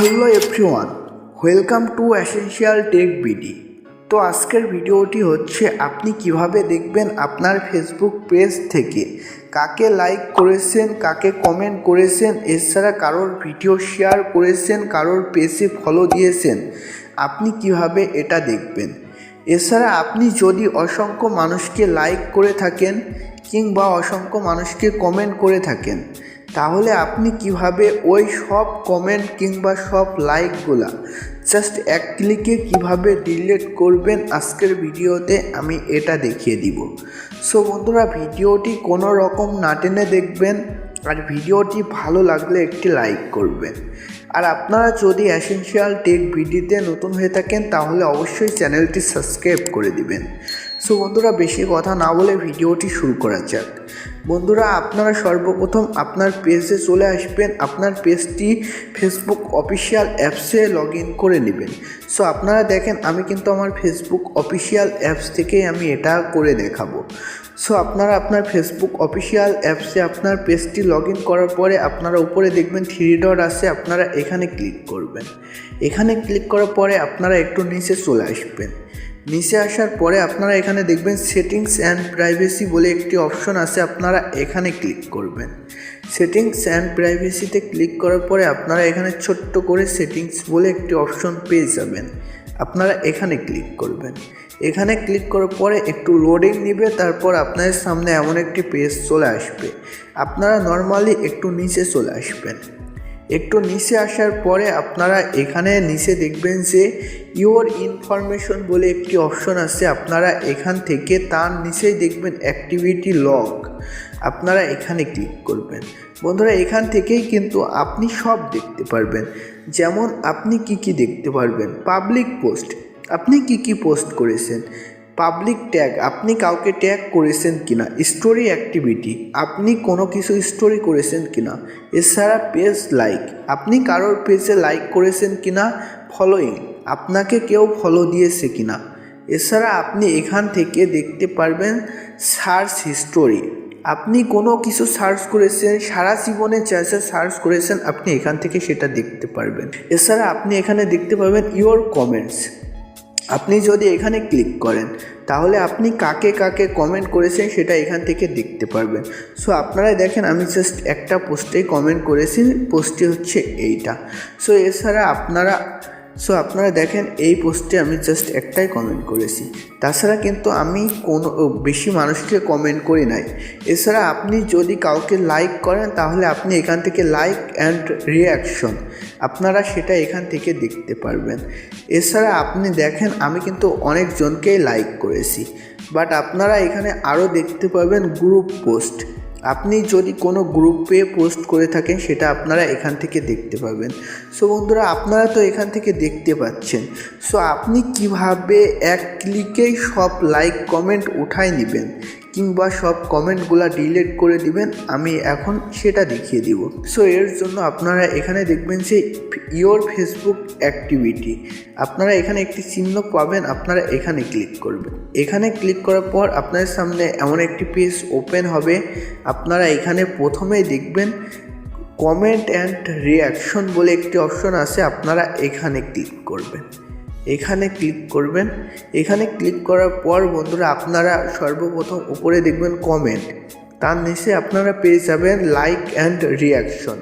Hello everyone welcome to essential tech BD তো আজকের ভিডিওটি হচ্ছে, আপনি কীভাবে দেখবেন আপনার ফেসবুক পেজ থেকে কাকে লাইক করেছেন, কাকে কমেন্ট করেছেন, এছাড়া কারোর ভিডিও শেয়ার করেছেন, কারোর পেজে ফলো দিয়েছেন, আপনি কীভাবে এটা দেখবেন? এছাড়া আপনি যদি অসংখ্য মানুষকে লাইক করে থাকেন কিংবা অসংখ্য মানুষকে কমেন্ট করে থাকেন তাহলে আপনি কীভাবে ওই সব কমেন্ট কিংবা সব লাইকগুলা জাস্ট এক ক্লিকে কীভাবে ডিলিট করবেন আজকের ভিডিওতে আমি এটা দেখিয়ে দিব। সো বন্ধুরা, ভিডিওটি কোনো রকম না টেনে দেখবেন আর ভিডিওটি ভালো লাগলে একটি লাইক করবেন। আর আপনারা যদি অ্যাসেনশিয়াল টেক ভিডিওতে নতুন হয়ে থাকেন, তাহলে অবশ্যই চ্যানেলটি সাবস্ক্রাইব করে দিবেন। সো বন্ধুরা, বেশি কথা না বলে ভিডিওটি শুরু করা যাক। বন্ধুরা, আপনারা সর্বপ্রথম আপনার পেজে চলে আসবেন। আপনার পেজটি ফেসবুক অফিসিয়াল অ্যাপসে লগ ইন করে নেবেন। সো আপনারা দেখেন, আমি কিন্তু আমার ফেসবুক অফিসিয়াল অ্যাপস থেকেই আমি এটা করে দেখাবো। সো আপনারা আপনার ফেসবুক অফিসিয়াল অ্যাপসে আপনার পেজটি লগ ইন করার পরে আপনারা উপরে দেখবেন থ্রি ডট আছে, আপনারা এখানে ক্লিক করবেন। এখানে ক্লিক করার পরে আপনারা একটু নিচে চলে আসবেন। নিচে আসার পরে আপনারা এখানে দেখবেন সেটিংস অ্যান্ড প্রাইভেসি বলে একটি অপশন আছে, আপনারা এখানে ক্লিক করবেন। সেটিংস অ্যান্ড প্রাইভেসিতে ক্লিক করার পরে আপনারা এখানে ছোট্ট করে সেটিংস বলে একটি অপশন পেয়ে যাবেন। আপনারা এখানে ক্লিক করবেন। এখানে ক্লিক করার পরে একটু লোডিং নিবে, তারপর আপনাদের সামনে এমন একটি পেজ চলে আসবে। আপনারা নর্মালি একটু নিচে চলে আসবেন। একটু নিচে আসার পরে আপনারা এখানে নিচে দেখবেন যে ইওর ইনফরমেশন বলে একটি অপশন আছে। আপনারা এখান থেকে তার নিচেই দেখবেন অ্যাক্টিভিটি লগ আপনারা এখানে ক্লিক করবেন। বন্ধুরা, এখান থেকেই কিন্তু আপনি সব দেখতে পারবেন। যেমন আপনি কি কি দেখতে পারবেন? পাবলিক পোস্ট আপনি কি কি পোস্ট করেছেন? পাবলিক ট্যাগ আপনি কাউকে ট্যাগ করেছেন কিনা স্টোরি অ্যাক্টিভিটি আপনি কোনো কিছু স্টোরি করেছেন কিনা, এছাড়া পেজ লাইক আপনি কারোর পেজে লাইক করেছেন কিনা ফলোয়িং আপনাকে কেউ ফলো দিয়েছে কিনা, এছাড়া আপনি এখান থেকে দেখতে পারবেন সার্চ হিস্টোরি আপনি কোনো কিছু সার্চ করেছেন, সারা জীবনে যা যা সার্চ করেছেন, আপনি এখান থেকে সেটা দেখতে পারবেন, এছাড়া আপনি এখানে দেখতে পাবেন ইওর কমেন্টস আপনি যদি এখানে ক্লিক করেন, তাহলে আপনি কাকে কাকে কমেন্ট করেছেন সেটা এখান থেকে দেখতে পারবেন। সো আপনারা দেখেন, আমি জাস্ট একটা পোস্টেই কমেন্ট করেছি পোস্টটি হচ্ছে এইটা। সো এছাড়া আপনারা সো আপনারা দেখেন, এই পোস্টে আমি জাস্ট একটাই কমেন্ট করেছি। তাছাড়া কিন্তু আমি কোনো বেশি মানুষকে কমেন্ট করি নাই। এছাড়া আপনি যদি কাউকে লাইক করেন, তাহলে আপনি এখান থেকে লাইক অ্যান্ড রিয়াকশন আপনারা সেটা এখান থেকে দেখতে পারবেন। এছাড়া আপনি দেখেন, আমি কিন্তু অনেকজনকেই লাইক করেছি। বাট আপনারা এখানে আরও দেখতে পাবেন গ্রুপ পোস্ট আপনি যদি কোনো গ্রুপে পোস্ট করে থাকেন, সেটা আপনারা এখান থেকে দেখতে পাবেন। সো বন্ধুরা, আপনারা তো এখান থেকে দেখতে পাচ্ছেন। সো আপনি কীভাবে এক ক্লিকেই সব লাইক কমেন্ট উঠায় নেবেন? কিংবা সব কমেন্টগুলো ডিলিট করে দিবেন, আমি এখন সেটা দেখিয়ে দিব। সো এর জন্য আপনারা এখানে দেখবেন যে ইওর ফেসবুক অ্যাক্টিভিটি আপনারা এখানে একটি চিহ্ন পাবেন, আপনারা এখানে ক্লিক করবেন। এখানে ক্লিক করার পর আপনাদের সামনে এমন একটি পেজ ওপেন হবে। আপনারা এখানে প্রথমেই দেখবেন কমেন্ট অ্যান্ড রিয়াকশন বলে একটি অপশন আছে, আপনারা এখানে ক্লিক করবেন। এখানে ক্লিক করবেন। এখানে ক্লিক করার পর বন্ধুরা আপনারা সর্বপ্রথম উপরে দেখবেন কমেন্ট তার নিচে আপনারা পেয়ে যাবেন লাইক অ্যান্ড রিয়াকশন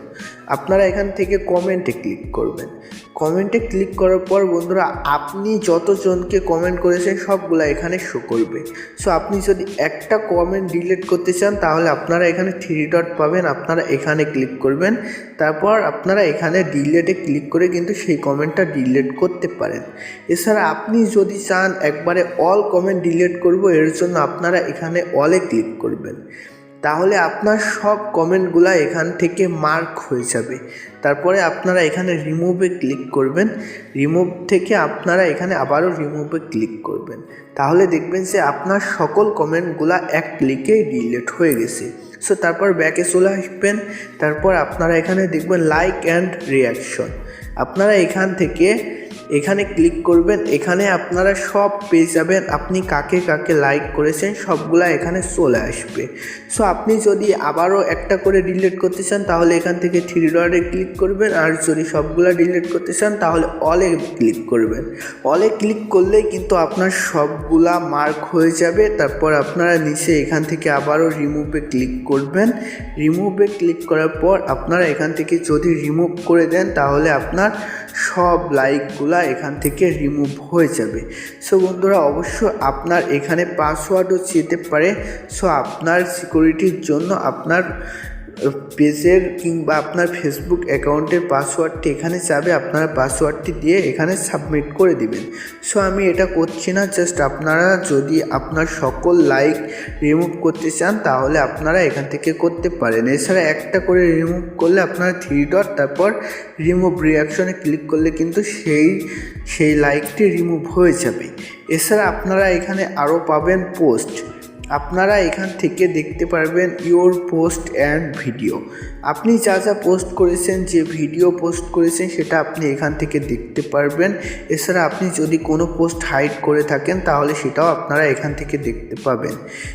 আপনারা এখান থেকে কমেন্টে ক্লিক করবেন। কমেন্টে ক্লিক করার পর বন্ধুরা, আপনি যতজনকে কমেন্ট করেছেন সবগুলো এখানে শো করবে। সো আপনি যদি একটা কমেন্ট ডিলিট করতে চান, তাহলে আপনারা এখানে থ্রি ডট পাবেন, আপনারা এখানে ক্লিক করবেন। তারপর আপনারা এখানে ডিলেটে ক্লিক করে কিন্তু সেই কমেন্টটা ডিলিট করতে পারেন। এছাড়া আপনি যদি চান, একবারে অল কমেন্ট ডিলিট করব, এর জন্য আপনারা এখানে অলে ক্লিক করবেন। তাহলে আপনার সব কমেন্টগুলো এখান থেকে মার্ক হয়ে যাবে। তারপরে আপনারা এখানে রিমুভে ক্লিক করবেন। রিমুভ থেকে আপনারা এখানে আবারও রিমুভে ক্লিক করবেন। তাহলে দেখবেন যে আপনার সকল কমেন্টগুলো এক ক্লিকেই ডিলিট হয়ে গেছে। সো তারপর ব্যাকে চলে আসবেন। তারপর আপনারা এখানে দেখবেন লাইক অ্যান্ড রিয়াকশন আপনারা এখান থেকে এখানে ক্লিক করবেন, এখানে আপনারা সব পেয়ে যাবেন, আপনি কাকে কাকে লাইক করেছেন, সবগুলা এখানে চলে আসবে। সো আপনি যদি আবারও একটা করে ডিলিট করতে চান, তাহলে এখান থেকে থ্রি ডটে ক্লিক করবেন, আর যদি সবগুলা ডিলিট করতে চান, তাহলে অলে ক্লিক করবেন। অলে ক্লিক করলেই কিন্তু আপনার সবগুলা মার্ক হয়ে যাবে, তারপর আপনারা নিচে এখান থেকে আবারও রিমুভে ক্লিক করবেন। রিমুভে ক্লিক করার পর আপনারা এখান থেকে যদি রিমুভ করে দেন, তাহলে আপনার সব লাইকগুলা এখান থেকে রিমুভ হয়ে যাবে। সো বন্ধুরা অবশ্য আপনার এখানে পাসওয়ার্ডও চেতে পারে। সো আপনার সিকিউরিটির জন্য আপনার পেজের কিংবা আপনার ফেসবুক অ্যাকাউন্টের পাসওয়ার্ডটি এখানে চাবে, আপনারা পাসওয়ার্ডটি দিয়ে এখানে সাবমিট করে দিবেন। সো আমি এটা করছি না জাস্ট আপনারা যদি আপনার সকল লাইক রিমুভ করতে চান, তাহলে আপনারা এখান থেকে করতে পারেন। এছাড়া একটা করে রিমুভ করলে আপনারা থ্রি ডট তারপর রিমুভ রিয়াকশনে ক্লিক করলে কিন্তু সেই সেই লাইকটি রিমুভ হয়ে যাবে। এছাড়া আপনারা এখানে আরও পাবেন পোস্ট আপনারা এখান থেকে দেখতে পারবেন ইওর পোস্ট অ্যান্ড ভিডিও আপনি যা যা পোস্ট করেছেন, যে ভিডিও পোস্ট করেছেন, সেটা আপনি এখান থেকে দেখতে পারবেন। এছাড়া আপনি যদি কোনো পোস্ট হাইড করে থাকেন, তাহলে সেটাও আপনারা এখান থেকে দেখতে পাবেন।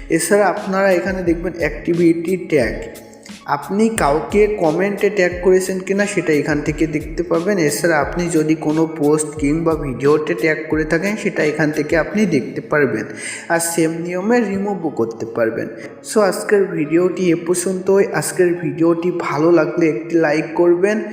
এছাড়া আপনারা এখানে দেখবেন অ্যাক্টিভিটি ট্যাগ আপনি কাউকে কমেন্টে ট্যাগ করেছেন কিনা সেটা এখান থেকে দেখতে পাবেন। এছাড়া আপনি যদি কোনো পোস্ট কিংবা ভিডিওতে ট্যাগ করে থাকেন, সেটা এখান থেকে আপনি দেখতে পারবেন আর সেম নিয়মে রিমুভও করতে পারবেন। সো আজকের ভিডিওটি এ পর্যন্তই। আজকের ভিডিওটি ভালো লাগলে একটি লাইক করবেন।